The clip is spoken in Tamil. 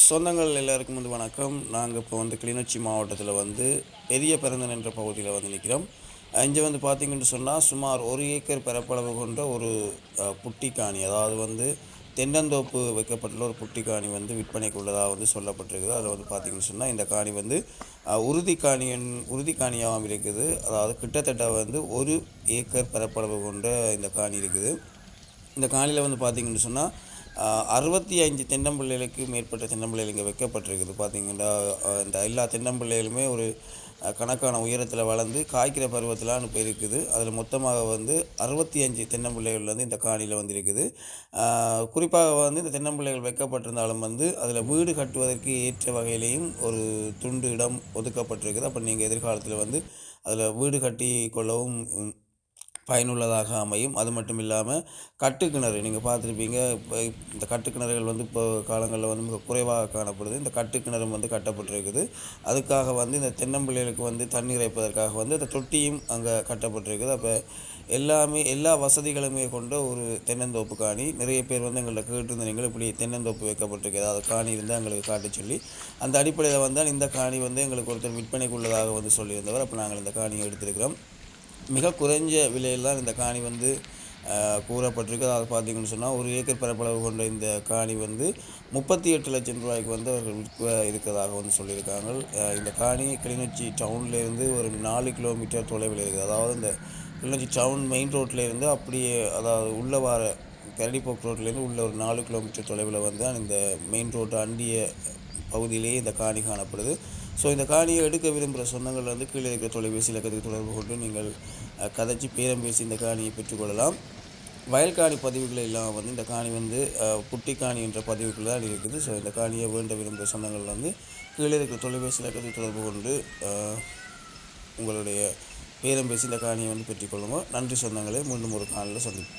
சொந்தங்கள் எல்லாருக்கும் வந்து வணக்கம். நாங்கள் இப்போ வந்து கிளிநொச்சி மாவட்டத்தில் வந்து பெரிய பெருந்தன் என்ற பகுதியில் வந்து நிற்கிறோம் இங்கே வந்து பார்த்திங்கன்னு சொன்னால் சுமார் ஒரு ஏக்கர் பரப்பளவு கொண்ட ஒரு புட்டி காணி அதாவது வந்து தென்னந்தோப்பு வைக்கப்பட்டுள்ள ஒரு புட்டி காணி வந்து விற்பனைக்கு உள்ளதாக வந்து சொல்லப்பட்டிருக்குது. அதில் வந்து பார்த்திங்கன்னு சொன்னால் இந்த காணி வந்து உறுதி காணியன் உறுதி காணியாகவும் இருக்குது. அதாவது கிட்டத்தட்ட வந்து ஒரு ஏக்கர் பரப்பளவு கொண்ட இந்த காணி இருக்குது. இந்த காணியில் வந்து பார்த்திங்கன்னு சொன்னால் அறுபத்தி அஞ்சு தென்னம்பிள்ளைகளுக்கு மேற்பட்ட தென்னம்பிள்ளைகள் இங்கே வைக்கப்பட்டிருக்குது. பார்த்திங்கன்னா இந்த எல்லா தென்னம்பிள்ளைகளுமே ஒரு கணக்கான உயரத்தில் வளர்ந்து காய்க்கிற பருவத்திலான்னு இப்போ இருக்குது அதில் மொத்தமாக வந்து அறுபத்தி அஞ்சு தென்னம்பிள்ளைகள் வந்து இந்த காணியில் வந்து இருக்குது குறிப்பாக வந்து இந்த தென்னம்பிள்ளைகள் வைக்கப்பட்டிருந்தாலும் வந்து அதில் வீடு கட்டுவதற்கு ஏற்ற வகையிலையும் ஒரு துண்டு இடம் ஒதுக்கப்பட்டிருக்குது. அப்போ நீங்கள் எதிர்காலத்தில் வந்து அதில் வீடு கட்டி கொள்ளவும் பயனுள்ளதாக அமையும். அது மட்டும் இல்லாமல் கட்டுக்கிணறு நீங்கள் பார்த்துருப்பீங்க இப்போ இந்த கட்டுக்கிணறுகள் வந்து இப்போ காலங்களில் வந்து மிக குறைவாக காணப்படுது. இந்த கட்டுக்கிணறும் வந்து கட்டப்பட்டிருக்குது. அதுக்காக வந்து இந்த தென்னம்பிள்ளைகளுக்கு வந்து தண்ணீர் வைப்பதற்காக வந்து அந்த தொட்டியும் அங்கே கட்டப்பட்டிருக்குது. அப்போ எல்லாமே எல்லா வசதிகளுமே கொண்ட ஒரு தென்னந்தோப்பு காணி. நிறைய பேர் வந்து எங்கள்கிட்ட கேட்டிருந்தீங்க இப்படி தென்னந்தோப்பு வைக்கப்பட்டிருக்கு. ஏதாவது காணி இருந்தால் எங்களுக்கு காட்ட சொல்லி. அந்த அடிப்படையில் வந்தால் இந்த காணி வந்து எங்களுக்கு ஒருத்தர் விற்பனைக்குள்ளதாக வந்து சொல்லியிருந்தவர். அப்போ நாங்கள் இந்த காணியை எடுத்திருக்கிறோம். மிக குறைஞ்ச விலையில் தான் இந்த காணி வந்து கூறப்பட்டிருக்கு. அதாவது பார்த்தீங்கன்னு சொன்னால் ஒரு ஏக்கர் பரப்பளவு கொண்ட இந்த காணி வந்து முப்பத்தி எட்டு லட்சம் ரூபாய்க்கு வந்து அவர்கள் விற்க இருக்கிறதாக வந்து சொல்லியிருக்காங்க. இந்த காணி கிளிநொச்சி டவுன்லேருந்து ஒரு நாலு கிலோமீட்டர் தொலைவில் இருக்குது. அதாவது இந்த கிளிநொச்சி டவுன் மெயின் ரோட்லேருந்து அப்படியே அதாவது உள்ள வார கரடிப்போக்கு ரோட்லேருந்து உள்ள ஒரு நாலு கிலோமீட்டர் தொலைவில் வந்து இந்த மெயின் ரோட்டு அண்டிய பகுதியிலேயே இந்த காணி காணப்படுது. ஸோ இந்த காணியை எடுக்க விரும்புகிற சொந்தங்கள் வந்து கீழே இருக்கிற தொலைபேசி இலக்கத்துக்கு தொடர்பு கொண்டு நீங்கள் கதைச்சி பேரம் பேசி இந்த காணியை பெற்றுக்கொள்ளலாம். வயல் காணி பதிவுகள் எல்லாம் வந்து இந்த காணி வந்து அஹ், புட்டி காணி என்ற பதிவுக்குள்ள தான் இருக்குது. ஸோ இந்த காணியை வேண்ட விரும்புகிற சொந்தங்கள் வந்து கீழே இருக்கிற தொலைபேசி இலக்கத்துக்கு தொடர்பு கொண்டு உங்களுடைய பேரம் பேசி இந்த காணியை வந்து பெற்றுக்கொள்ளுங்க. நன்றி சொந்தங்களே. மீண்டும் ஒரு காலையில் சந்திப்போம்.